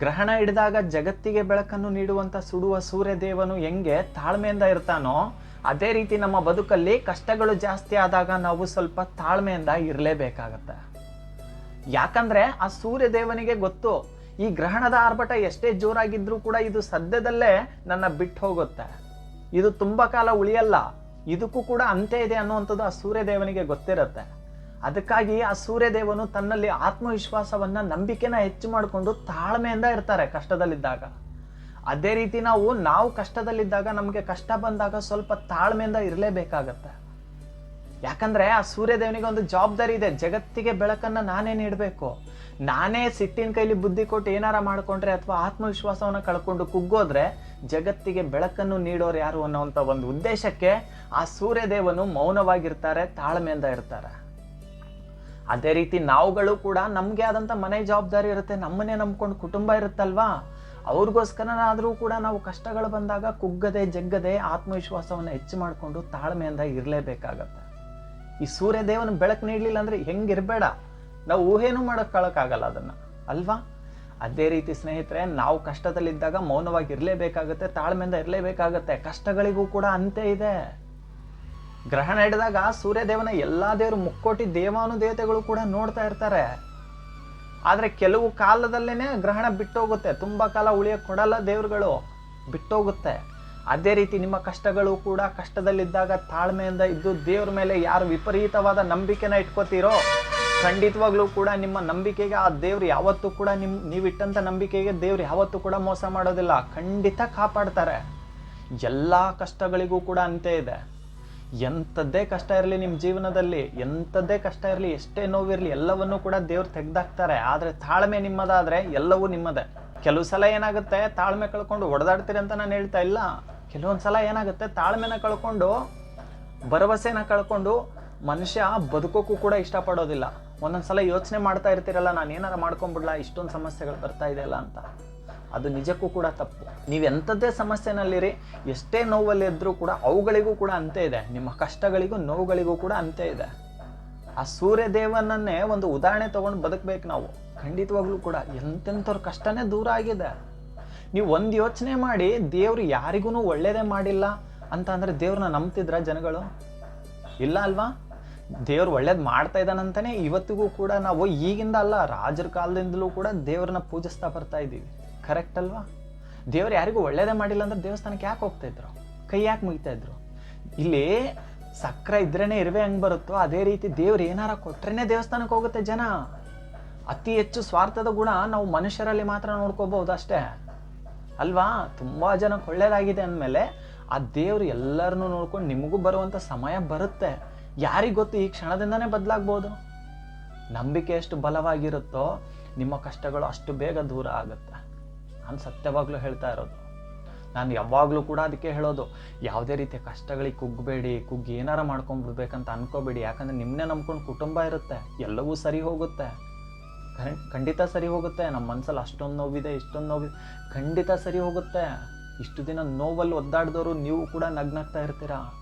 ಗ್ರಹಣ ಹಿಡಿದಾಗ ಜಗತ್ತಿಗೆ ಬೆಳಕನ್ನು ನೀಡುವಂತ ಸುಡುವ ಸೂರ್ಯದೇವನು ಹೆಂಗೆ ತಾಳ್ಮೆಯಿಂದ ಇರ್ತಾನೋ, ಅದೇ ರೀತಿ ನಮ್ಮ ಬದುಕಲ್ಲಿ ಕಷ್ಟಗಳು ಜಾಸ್ತಿ ಆದಾಗ ನಾವು ಸ್ವಲ್ಪ ತಾಳ್ಮೆಯಿಂದ ಇರಲೇಬೇಕಾಗತ್ತೆ. ಯಾಕಂದ್ರೆ ಆ ಸೂರ್ಯದೇವನಿಗೆ ಗೊತ್ತು, ಈ ಗ್ರಹಣದ ಆರ್ಭಟ ಎಷ್ಟೇ ಜೋರಾಗಿದ್ರೂ ಕೂಡ ಇದು ಸದ್ಯದಲ್ಲೇ ನನ್ನ ಬಿಟ್ಟು ಹೋಗುತ್ತೆ. ಇದು ತುಂಬಾ ಕಾಲ ಉಳಿಯಲ್ಲ, ಇದಕ್ಕೂ ಕೂಡ ಅಂತ್ಯ ಇದೆ ಅನ್ನುವಂಥದ್ದು ಆ ಸೂರ್ಯದೇವನಿಗೆ ಗೊತ್ತಿರುತ್ತೆ. ಅದಕ್ಕಾಗಿ ಆ ಸೂರ್ಯದೇವನು ತನ್ನಲ್ಲಿ ಆತ್ಮವಿಶ್ವಾಸವನ್ನ, ನಂಬಿಕೆನ ಹೆಚ್ಚು ಮಾಡಿಕೊಂಡು ತಾಳ್ಮೆಯಿಂದ ಇರ್ತಾರೆ ಕಷ್ಟದಲ್ಲಿದ್ದಾಗ. ಅದೇ ರೀತಿ ನಾವು ನಾವು ಕಷ್ಟದಲ್ಲಿದ್ದಾಗ, ನಮಗೆ ಕಷ್ಟ ಬಂದಾಗ ಸ್ವಲ್ಪ ತಾಳ್ಮೆಯಿಂದ ಇರಲೇಬೇಕಾಗತ್ತೆ. ಯಾಕಂದ್ರೆ ಆ ಸೂರ್ಯದೇವನಿಗೆ ಒಂದು ಜವಾಬ್ದಾರಿ ಇದೆ, ಜಗತ್ತಿಗೆ ಬೆಳಕನ್ನ ನಾನೇ ನೀಡಬೇಕು. ನಾನೇ ಸಿಟ್ಟಿನ ಕೈಲಿ ಬುದ್ಧಿ ಕೊಟ್ಟು ಏನಾರ ಮಾಡ್ಕೊಂಡ್ರೆ ಅಥವಾ ಆತ್ಮವಿಶ್ವಾಸವನ್ನ ಕಳ್ಕೊಂಡು ಕುಗ್ಗೋದ್ರೆ ಜಗತ್ತಿಗೆ ಬೆಳಕನ್ನು ನೀಡೋರು ಯಾರು ಅನ್ನೋವಂಥ ಒಂದು ಉದ್ದೇಶಕ್ಕೆ ಆ ಸೂರ್ಯದೇವನು ಮೌನವಾಗಿರ್ತಾರೆ, ತಾಳ್ಮೆಯಿಂದ ಇರ್ತಾರೆ. ಅದೇ ರೀತಿ ನಾವುಗಳು ಕೂಡ ನಮಗೆ ಆದಂತ ಮನೆ ಜವಾಬ್ದಾರಿ ಇರುತ್ತೆ, ನಮ್ಮನ್ನೇ ನಂಬ್ಕೊಂಡು ಕುಟುಂಬ ಇರುತ್ತಲ್ವಾ? ಅವ್ರಿಗೋಸ್ಕರನಾದರೂ ಕೂಡ ನಾವು ಕಷ್ಟಗಳು ಬಂದಾಗ ಕುಗ್ಗದೆ, ಜಗ್ಗದೆ ಆತ್ಮವಿಶ್ವಾಸವನ್ನ ಹೆಚ್ಚು ಮಾಡಿಕೊಂಡು ತಾಳ್ಮೆಯಿಂದ ಇರಲೇಬೇಕಾಗತ್ತೆ. ಈ ಸೂರ್ಯ ದೇವನ ಬೆಳಕು ನೀಡ್ಲಿಲ್ಲ ಅಂದ್ರೆ ಹೆಂಗಿರ್ಬೇಡ? ನಾವು ಊಹೆನೂ ಮಾಡೋಕ್ಕಾಗಲ್ಲ ಅದನ್ನ, ಅಲ್ವಾ? ಅದೇ ರೀತಿ ಸ್ನೇಹಿತರೆ, ನಾವು ಕಷ್ಟದಲ್ಲಿದ್ದಾಗ ಮೌನವಾಗಿ ಇರಲೇಬೇಕಾಗತ್ತೆ ತಾಳ್ಮೆಯಿಂದ ಇರಲೇಬೇಕಾಗತ್ತೆ. ಕಷ್ಟಗಳಿಗೂ ಕೂಡ ಅಂತೆ ಇದೆ. ಗ್ರಹಣ ಹಿಡಿದಾಗ ಸೂರ್ಯದೇವನ ಎಲ್ಲ ದೇವರು ಮುಕ್ಕೋಟಿ ದೇವಾನು ದೇವತೆಗಳು ಕೂಡ ನೋಡ್ತಾ ಇರ್ತಾರೆ. ಆದರೆ ಕೆಲವು ಕಾಲದಲ್ಲೇನೆ ಗ್ರಹಣ ಬಿಟ್ಟೋಗುತ್ತೆ. ತುಂಬಾ ಕಾಲ ಉಳಿಯಕ್ ಕೊಡಲ್ಲ ದೇವ್ರುಗಳು. ಬಿಟ್ಟೋಗುತ್ತೆ. ಅದೇ ರೀತಿ ನಿಮ್ಮ ಕಷ್ಟಗಳು ಕೂಡ ಕಷ್ಟದಲ್ಲಿದ್ದಾಗ ತಾಳ್ಮೆಯಿಂದ ಇದ್ದು ದೇವ್ರ ಮೇಲೆ ಯಾರು ವಿಪರೀತವಾದ ನಂಬಿಕೆನ ಇಟ್ಕೋತೀರೋ, ಖಂಡಿತವಾಗ್ಲೂ ಕೂಡ ನಿಮ್ಮ ನಂಬಿಕೆಗೆ ಆ ದೇವ್ರು ಯಾವತ್ತೂ ಕೂಡ ನಿಮ್ ನೀವಿಟ್ಟಂಥ ನಂಬಿಕೆಗೆ ದೇವ್ರು ಯಾವತ್ತೂ ಕೂಡ ಮೋಸ ಮಾಡೋದಿಲ್ಲ. ಖಂಡಿತ ಕಾಪಾಡ್ತಾರೆ. ಎಲ್ಲಾ ಕಷ್ಟಗಳಿಗೂ ಕೂಡ ಅಂತೆ ಇದೆ. ಎಂಥದ್ದೇ ಕಷ್ಟ ಇರಲಿ ನಿಮ್ಮ ಜೀವನದಲ್ಲಿ, ಎಂಥದ್ದೇ ಕಷ್ಟ ಇರಲಿ, ಎಷ್ಟೇ ನೋವಿರಲಿ, ಎಲ್ಲವನ್ನೂ ಕೂಡ ದೇವ್ರು ತೆಗೆದಾಕ್ತಾರೆ. ಆದರೆ ತಾಳ್ಮೆ ನಿಮ್ಮದಾದರೆ ಎಲ್ಲವೂ ನಿಮ್ಮದೇ. ಕೆಲವು ಸಲ ಏನಾಗುತ್ತೆ, ತಾಳ್ಮೆ ಕಳ್ಕೊಂಡು ಹೊಡೆದಾಡ್ತೀರಿ ಅಂತ ನಾನು ಹೇಳ್ತಾ ಇಲ್ಲ. ಕೆಲವೊಂದು ಸಲ ಏನಾಗುತ್ತೆ, ತಾಳ್ಮೆನ ಕಳ್ಕೊಂಡು, ಭರವಸೆನ ಕಳ್ಕೊಂಡು ಮನುಷ್ಯ ಬದುಕೋಕ್ಕೂ ಕೂಡ ಇಷ್ಟಪಡೋದಿಲ್ಲ. ಒಂದೊಂದು ಸಲ ಯೋಚನೆ ಮಾಡ್ತಾ ಇರ್ತೀರಲ್ಲ ನಾನು ಏನಾರ ಮಾಡ್ಕೊಂಬಿಡ್ಲಾ, ಇಷ್ಟೊಂದು ಸಮಸ್ಯೆಗಳು ಬರ್ತಾ ಇದೆಯಲ್ಲ ಅಂತ. ಅದು ನಿಜಕ್ಕೂ ಕೂಡ ತಪ್ಪು. ನೀವು ಎಂಥದ್ದೇ ಸಮಸ್ಯೆನಲ್ಲಿರಿ, ಎಷ್ಟೇ ನೋವಲ್ಲಿ ಇದ್ದರೂ ಕೂಡ ಅವುಗಳಿಗೂ ಕೂಡ ಅಂತೆ ಇದೆ. ನಿಮ್ಮ ಕಷ್ಟಗಳಿಗೂ ನೋವುಗಳಿಗೂ ಕೂಡ ಅಂತೆ ಇದೆ. ಆ ಸೂರ್ಯ ದೇವನನ್ನೇ ಒಂದು ಉದಾಹರಣೆ ತೊಗೊಂಡು ಬದುಕಬೇಕು ನಾವು. ಖಂಡಿತವಾಗ್ಲೂ ಕೂಡ ಎಂತೆಂಥವ್ರ ಕಷ್ಟನೇ ದೂರ ಆಗಿದೆ. ನೀವು ಒಂದು ಯೋಚನೆ ಮಾಡಿ, ದೇವರು ಯಾರಿಗೂ ಒಳ್ಳೇದೇ ಮಾಡಿಲ್ಲ ಅಂತ ಅಂದರೆ ದೇವ್ರನ್ನ ನಂಬ್ತಿದ್ರ ಜನಗಳು? ಇಲ್ಲ ಅಲ್ವಾ? ದೇವ್ರು ಒಳ್ಳೇದು ಮಾಡ್ತಾ ಇದ್ದಾನಂತಾನೆ ಇವತ್ತಿಗೂ ಕೂಡ ನಾವು ಈಗಿಂದ ಅಲ್ಲ, ರಾಜರ ಕಾಲದಿಂದಲೂ ಕೂಡ ದೇವ್ರನ್ನ ಪೂಜಿಸ್ತಾ ಬರ್ತಾ ಇದ್ದೀವಿ. ಕರೆಕ್ಟ್ ಅಲ್ವಾ? ದೇವ್ರು ಯಾರಿಗೂ ಒಳ್ಳೇದೇ ಮಾಡಿಲ್ಲ ಅಂದ್ರೆ ದೇವಸ್ಥಾನಕ್ಕೆ ಯಾಕೆ ಹೋಗ್ತಾ ಇದ್ರು? ಕೈ ಯಾಕೆ ಮುಗಿತಾ ಇದ್ರು? ಇಲ್ಲಿ ಸಕ್ಕರೆ ಇದ್ರೇನೆ ಇರುವೆ ಹಂಗ್ ಬರುತ್ತೋ, ಅದೇ ರೀತಿ ದೇವ್ರು ಏನಾರ ಕೊಟ್ರೇನೆ ದೇವಸ್ಥಾನಕ್ಕೆ ಹೋಗುತ್ತೆ ಜನ. ಅತಿ ಹೆಚ್ಚು ಸ್ವಾರ್ಥದ ಗುಣ ನಾವು ಮನುಷ್ಯರಲ್ಲಿ ಮಾತ್ರ ನೋಡ್ಕೋಬಹುದು ಅಷ್ಟೇ. ಅಲ್ವಾ? ತುಂಬಾ ಜನಕ್ಕೆ ಒಳ್ಳೇದಾಗಿದೆ ಅಂದಮೇಲೆ ಆ ದೇವ್ರು ಎಲ್ಲರನ್ನೂ ನೋಡ್ಕೊಂಡು ನಿಮಗೂ ಬರುವಂತ ಸಮಯ ಬರುತ್ತೆ. ಯಾರಿಗೆ ಗೊತ್ತು ಈ ಕ್ಷಣದಿಂದನೇ ಬದಲಾಗ್ಬೋದು? ನಂಬಿಕೆ ಎಷ್ಟು ಬಲವಾಗಿರುತ್ತೋ, ನಿಮ್ಮ ಕಷ್ಟಗಳು ಅಷ್ಟು ಬೇಗ ದೂರ ಆಗುತ್ತೆ. ನಾನು ಸತ್ಯವಾಗ್ಲೂ ಹೇಳ್ತಾ ಇರೋದು. ನಾನು ಯಾವಾಗಲೂ ಕೂಡ ಅದಕ್ಕೆ ಹೇಳೋದು, ಯಾವುದೇ ರೀತಿಯ ಕಷ್ಟಗಳಿಗೆ ಕುಗ್ಗಬೇಡಿ ಕುಗ್ಗಿ ಏನಾರ ಮಾಡ್ಕೊಂಡ್ಬಿಡ್ಬೇಕಂತ ಅನ್ಕೋಬೇಡಿ. ಯಾಕಂದ್ರೆ ನಿಮ್ಮನ್ನೇ ನಂಬ್ಕೊಂಡು ಕುಟುಂಬ ಇರುತ್ತೆ, ಎಲ್ಲವೂ ಸರಿ ಹೋಗುತ್ತೆ. ಖಂಡ್- ಖಂಡಿತ ಸರಿ ಹೋಗುತ್ತೆ. ನಮ್ಮ ಮನಸ್ಸಲ್ಲಿ ಅಷ್ಟೊಂದು ನೋವಿದೆ, ಇಷ್ಟೊಂದು ನೋವಿದೆ. ಖಂಡಿತ ಸರಿ ಹೋಗುತ್ತೆ. ಇಷ್ಟು ದಿನ ನೋವಲ್ಲಿ ಒದ್ದಾಡಿದವರು ನೀವು ಕೂಡ ನಗ್ನಾಗ್ತಾ ಇರ್ತೀರಾ?